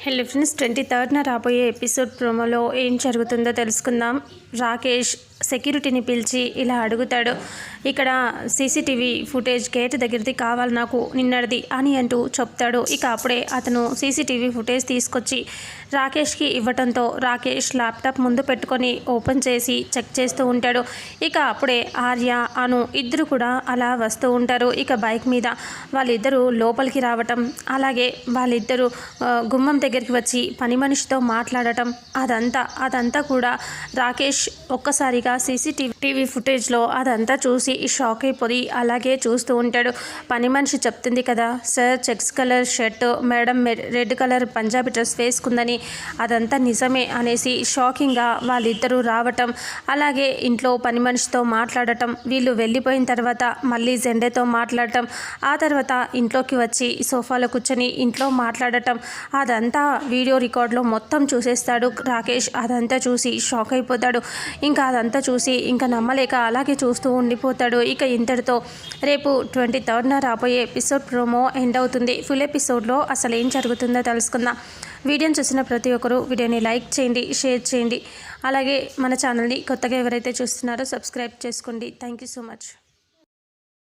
Hello friends twenty థర్డ్న రాబోయే episode ప్రోమోలో ఏం జరుగుతుందో తెలుసుకుందాం. రాకేష్ సెక్యూరిటీని పిలిచి ఇలా అడుగుతాడు ఇక్కడ సీసీటీవీ ఫుటేజ్ గేట్ దగ్గరది కావాలి నాకు నిన్నటిది అని అంటూ చెప్తాడు. ఇక అప్పుడే అతను సీసీటీవీ ఫుటేజ్ తీసుకొచ్చి రాకేష్కి ఇవ్వటంతో రాకేష్ ల్యాప్టాప్ ముందు పెట్టుకొని ఓపెన్ చేసి చెక్ చేస్తూ ఉంటాడు. ఇక అప్పుడే ఆర్య అను ఇద్దరు కూడా అలా వస్తూ ఉంటారు. ఇక బైక్ మీద వాళ్ళిద్దరూ లోపలికి రావటం అలాగే వాళ్ళిద్దరూ గుమ్మం దగ్గరికి వచ్చి పని మనిషితో మాట్లాడటం అదంతా అదంతా కూడా రాకేష్ ఒక్కసారిగా సీసీటీవీ టీవీ ఫుటేజ్లో అదంతా చూసి షాక్ అయిపోయి అలాగే చూస్తూ ఉంటాడు. పని మనిషి చెప్తుంది కదా sir checks colour shirt madam red colour Punjabi dress వేసుకుందని అదంతా నిజమే అనేసి షాకింగ్గా వాళ్ళిద్దరూ రావటం అలాగే ఇంట్లో పని మనిషితో మాట్లాడటం వీళ్ళు వెళ్ళిపోయిన తర్వాత మళ్ళీ జెండేతో మాట్లాడటం ఆ తర్వాత ఇంట్లోకి వచ్చి సోఫాలో కూర్చొని ఇంట్లో మాట్లాడటం అదంతా వీడియో రికార్డులో మొత్తం చూసేస్తాడు రాకేష్. అదంతా చూసి షాక్ అయిపోతాడు. ఇంకా అదంతా చూసి ఇంకా నమ్మలేక అలాగే చూస్తూ ఉండిపోతాడు. ఇక ఇంతటితో రేపు ట్వంటీ థర్డ్న రాబోయే ఎపిసోడ్ ప్రోమో ఎండ్ అవుతుంది. ఫుల్ ఎపిసోడ్లో అసలు ఏం జరుగుతుందో తెలుసుకుందాం. వీడియోని చూసిన ప్రతి ఒక్కరూ వీడియోని లైక్ చేయండి షేర్ చేయండి. అలాగే మన ఛానల్ని కొత్తగా ఎవరైతే చూస్తున్నారో సబ్స్క్రైబ్ చేసుకోండి. Thank you so much.